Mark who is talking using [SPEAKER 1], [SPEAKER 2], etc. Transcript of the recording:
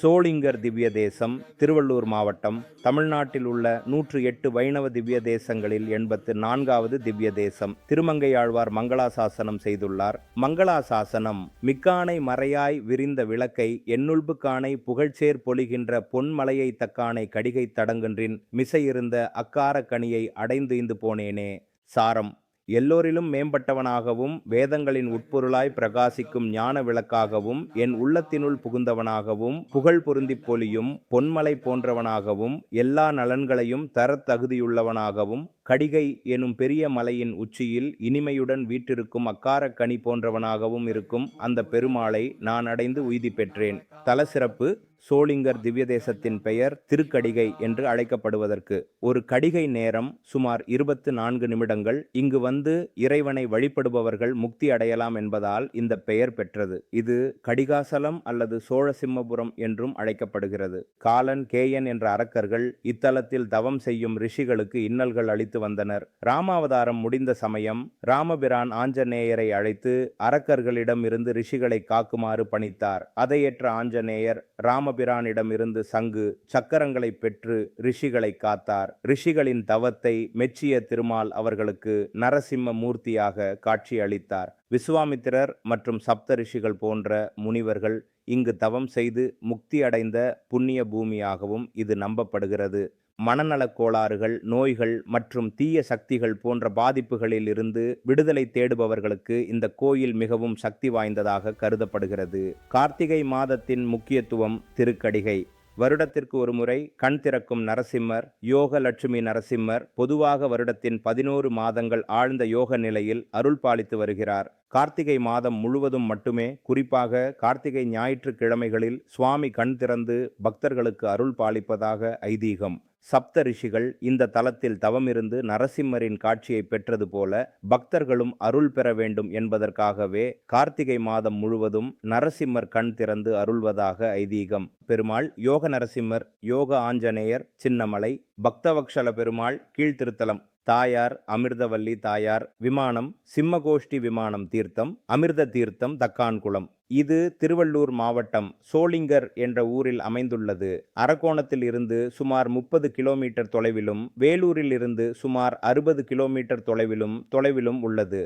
[SPEAKER 1] சோளிங்கர் திவ்ய தேசம் திருவள்ளூர் மாவட்டம் தமிழ்நாட்டில் உள்ள நூற்று எட்டு வைணவ திவ்ய தேசங்களில் எண்பத்து நான்காவது திவ்ய தேசம் திருமங்கையாழ்வார் மங்களாசாசனம் செய்துள்ளார். மங்களாசாசனம் மிக்கானை மறையாய் விரிந்த விளக்கை எண்ணுள்புக்கானை புகழ்ச்சேர் பொழிகின்ற பொன்மலையை தக்கானை கடிகை தடங்கொன்றின் மிசையிருந்த அக்கார கனியை அடைந்து இந்து போனேனே. சாரம் எல்லோரிலும் மேம்பட்டவனாகவும் வேதங்களின் உட்பொருளாய் பிரகாசிக்கும் ஞான விளக்காகவும் என் உள்ளத்தினுள் புகுந்தவனாகவும் புகழ் பொருந்தி பொலியும் பொன்மலை போன்றவனாகவும் எல்லா நலன்களையும் தரத் தகுதியுள்ளவனாகவும் கடிகை எனும் பெரிய மலையின் உச்சியில் இனிமையுடன் வீற்றிருக்கும் அக்காரக்கனி போன்றவனாகவும் இருக்கும் அந்த பெருமாளை நான் அடைந்து உய்தி பெற்றேன். தலசிறப்பு சோளிங்கர் திவ்யதேசத்தின் பெயர் திருக்கடிகை என்று அழைக்கப்படுவதற்கு. ஒரு கடிகை நேரம் சுமார் இருபத்து நான்கு நிமிடங்கள். இங்கு வந்து இறைவனை வழிபடுபவர்கள் முக்தி அடையலாம் என்பதால் இந்த பெயர் பெற்றது. இது கடிகாசலம் அல்லது சோழசிம்மபுரம் என்றும் அழைக்கப்படுகிறது. காலன் கேயன் என்ற அரக்கர்கள் இத்தலத்தில் தவம் செய்யும் ரிஷிகளுக்கு இன்னல்கள் அளித்து வந்தனர். ராமாவதாரம் முடிந்த சமயம் ராமபிரான் ஆஞ்சநேயரை அழைத்து அரக்கர்களிடம் இருந்து ரிஷிகளை காக்குமாறு பணித்தார். அதையற்ற ஆஞ்சநேயர் ராமபிரானிடம் இருந்து சங்கு சக்கரங்களை பெற்று ரிஷிகளை காத்தார். ரிஷிகளின் தவத்தை மெச்சிய திருமால் அவர்களுக்கு நரசிம்ம மூர்த்தியாக காட்சி அளித்தார் விசுவாமித்திரர் மற்றும் சப்த ரிஷிகள் போன்ற முனிவர்கள் இங்கு தவம் செய்து முக்தி அடைந்த புண்ணிய பூமியாகவும் இது நம்பப்படுகிறது. மனநலக் கோளாறுகள் நோய்கள் மற்றும் தீய சக்திகள் போன்ற பாதிப்புகளில் இருந்து விடுதலை தேடுபவர்களுக்கு இந்த கோயில் மிகவும் சக்தி வாய்ந்ததாக கருதப்படுகிறது. கார்த்திகை மாதத்தின் முக்கியத்துவம் திருக்கடிகை. வருடத்திற்கு ஒரு முறை கண் திறக்கும் நரசிம்மர் யோக லட்சுமி நரசிம்மர் பொதுவாக வருடத்தின் பதினோரு மாதங்கள் ஆழ்ந்த யோக நிலையில் அருள் பாலித்து வருகிறார். கார்த்திகை மாதம் முழுவதும் மட்டுமே குறிப்பாக கார்த்திகை ஞாயிற்றுக்கிழமைகளில் சுவாமி கண் திறந்து பக்தர்களுக்கு அருள் பாலிப்பதாக ஐதீகம். சப்த ரிஷிகள் இந்த தலத்தில் தவமிருந்து நரசிம்மரின் காட்சியை பெற்றது போல பக்தர்களும் அருள் பெற வேண்டும் என்பதற்காகவே கார்த்திகை மாதம் முழுவதும் நரசிம்மர் கண் திறந்து அருள்வதாக ஐதீகம். பெருமாள் யோக நரசிம்மர் யோக ஆஞ்சநேயர் சின்னமலை பக்தவக்ஷல பெருமாள் கீழ்த்திருத்தலம். தாயார் அமிர்தவல்லி தாயார் விமானம் சிம்மகோஷ்டி விமானம் தீர்த்தம் அமிர்த தீர்த்தம் தக்கான்குளம் இது திருவள்ளூர் மாவட்டம் சோளிங்கர் என்ற ஊரில் அமைந்துள்ளது. அரக்கோணத்தில் இருந்து சுமார் முப்பது கிலோமீட்டர் தொலைவிலும் வேலூரில் இருந்து சுமார் அறுபது கிலோமீட்டர் தொலைவிலும் தொலைவிலும் உள்ளது.